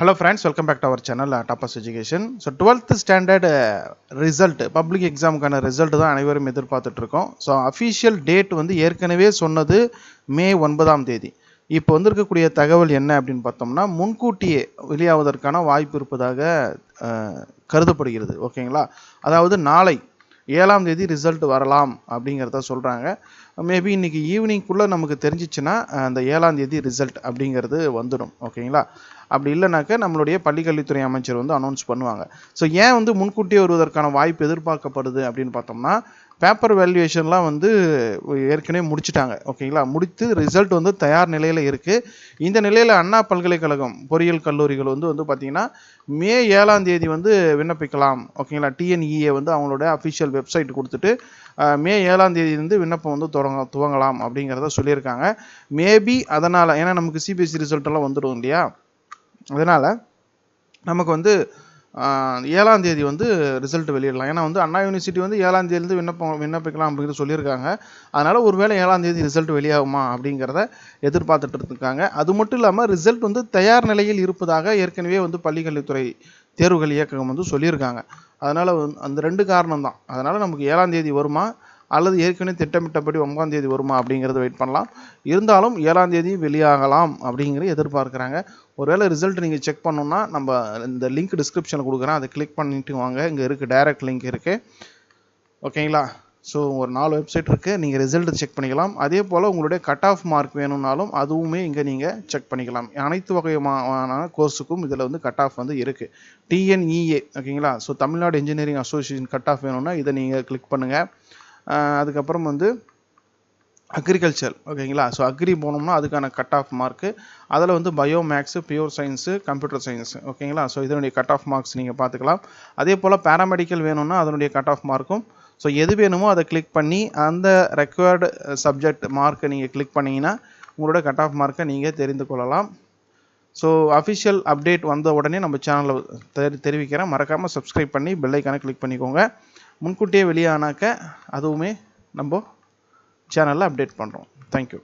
Hello friends welcome back to our channel toppers education so twelfth standard result public எக்ஸாமுக்கான result தான் அனைவரும் எதிர்பார்த்துட்ருக்கோம். So official date வந்து ஏற்கனவே சொன்னது மே ஒன்பதாம் தேதி. இப்போ வந்திருக்கக்கூடிய தகவல் என்ன அப்படின்னு பார்த்தோம்னா முன்கூட்டியே வெளியாவதற்கான வாய்ப்பு இருப்பதாக கருதப்படுகிறது. ஓகேங்களா அதாவது நாளை ஏழாம் தேதி ரிசல்ட் வரலாம் அப்படிங்கிறத சொல்கிறாங்க மேபி இன்னைக்கு ஈவினிங்குள்ளே நமக்கு தெரிஞ்சிச்சுன்னா அந்த ஏழாம் தேதி ரிசல்ட் அப்படிங்கிறது வந்துடும். ஓகேங்களா? அப்படி இல்லைனாக்க நம்மளுடைய பள்ளிக்கல்வித்துறை அமைச்சர் வந்து அனௌன்ஸ் பண்ணுவாங்க. ஸோ ஏன் வந்து முன்கூட்டியே வருவதற்கான வாய்ப்பு எதிர்பார்க்கப்படுது அப்படின்னு பார்த்தோம்னா பேப்பர் வேல்யூவேஷன்லாம் வந்து ஏற்கனவே முடிச்சிட்டாங்க. ஓகேங்களா? முடித்து ரிசல்ட் வந்து தயார் நிலையில் இருக்குது இந்த நிலையில் அண்ணா பல்கலைக்கழகம் பொறியியல் கல்லூரிகள் வந்து வந்து பார்த்திங்கன்னா மே ஏழாம் தேதி வந்து விண்ணப்பிக்கலாம். ஓகேங்களா? டிஎன்இஏ வந்து அவங்களோட அஃபிஷியல் வெப்சைட் கொடுத்துட்டு மே ஏழாம் தேதி வந்து விண்ணப்பம் வந்து தொடங்க துவங்கலாம் அப்படிங்கிறத சொல்லியிருக்காங்க. மேபி அதனால் ஏன்னா நமக்கு சிபிஎஸ்சி ரிசல்ட்டெல்லாம் வந்துடும் இல்லையா? அதனால் நமக்கு வந்து ஏழாம் தேதி வந்து ரிசல்ட் வெளியிடலாம். ஏன்னா வந்து அண்ணா யூனிவர்சிட்டி வந்து ஏழாம் தேதியிலிருந்து விண்ணப்பம் விண்ணப்பிக்கலாம் அப்படின்னு சொல்லியிருக்காங்க. அதனால் ஒருவேளை ஏழாம் தேதி ரிசல்ட் வெளியாகுமா அப்படிங்கிறத எதிர்பார்த்துட்டு இருக்காங்க அது மட்டும் இல்லாமல் ரிசல்ட் வந்து தயார் நிலையில் இருப்பதாக ஏற்கனவே வந்து பள்ளிக்கல்வித்துறை தேர்வுகள் இயக்ககம் வந்து சொல்லியிருக்காங்க. அதனால் அந்த ரெண்டு காரணம் தான் அதனால் நமக்கு ஏழாம் தேதி வருமா அல்லது ஏற்கனவே திட்டமிட்டபடி ஒன்பதாம் தேதி வருமா அப்படிங்கிறத வெயிட் பண்ணலாம். இருந்தாலும் ஏழாம் தேதி வெளியாகலாம் அப்படிங்கிறத எதிர்பார்க்குறாங்க. ஒருவேளை ரிசல்ட் நீங்கள் செக் பண்ணணும்னா நம்ம இந்த லிங்க் டிஸ்கிரிப்ஷனில் கொடுக்குறேன். அதை கிளிக் பண்ணிட்டு வாங்க. இங்கே இருக்குது டைரக்ட் லிங்க் இருக்குது ஓகேங்களா? ஸோ ஒரு நாலு வெப்சைட் இருக்குது நீங்கள் ரிசல்ட் செக் பண்ணிக்கலாம். அதே போல் உங்களுடைய கட் ஆஃப் மார்க் வேணும்னாலும் அதுவுமே இங்கே நீங்கள் செக் பண்ணிக்கலாம். அனைத்து வகையான கோர்ஸுக்கும் இதில் வந்து கட் ஆஃப் வந்து இருக்குது டிஎன்இஏ ஓகேங்களா? So Tamil Nadu engineering association cut off வேணும்னா இதை நீங்கள் கிளிக் பண்ணுங்கள் அதுக்கப்புறம் வந்து அக்ரிகல்ச்சர் ஓகேங்களா? ஸோ அக்ரி போனோம்னா அதுக்கான கட் ஆஃப் மார்க்கு அதில் வந்து bio maths pure science computer science ஓகேங்களா? ஸோ இதனுடைய கட் ஆஃப் மார்க்ஸ் நீங்கள் பார்த்துக்கலாம். அதே போல் பேராமெடிக்கல் வேணும்னா அதனுடைய கட் ஆஃப் மார்க்கும் ஸோ எது வேணுமோ அதை கிளிக் பண்ணி அந்த ரெக்வயர்டு சப்ஜெக்ட் மார்க்கை நீங்கள் கிளிக் பண்ணிங்கன்னா உங்களோட கட் ஆஃப் மார்க்கை நீங்கள் தெரிந்து கொள்ளலாம். ஸோ அஃபிஷியல் அப்டேட் வந்த உடனே நம்ம சேனலில் தெரி தெரிவிக்கிறேன். மறக்காமல் சப்ஸ்கிரைப் பண்ணி பெல்லைக்கான கிளிக் பண்ணிக்கோங்க. முன்கூட்டியே வெளியானாக்க அதுவுமே நம்ம சேனலில் அப்டேட் பண்ணுறோம் தேங்க்யூ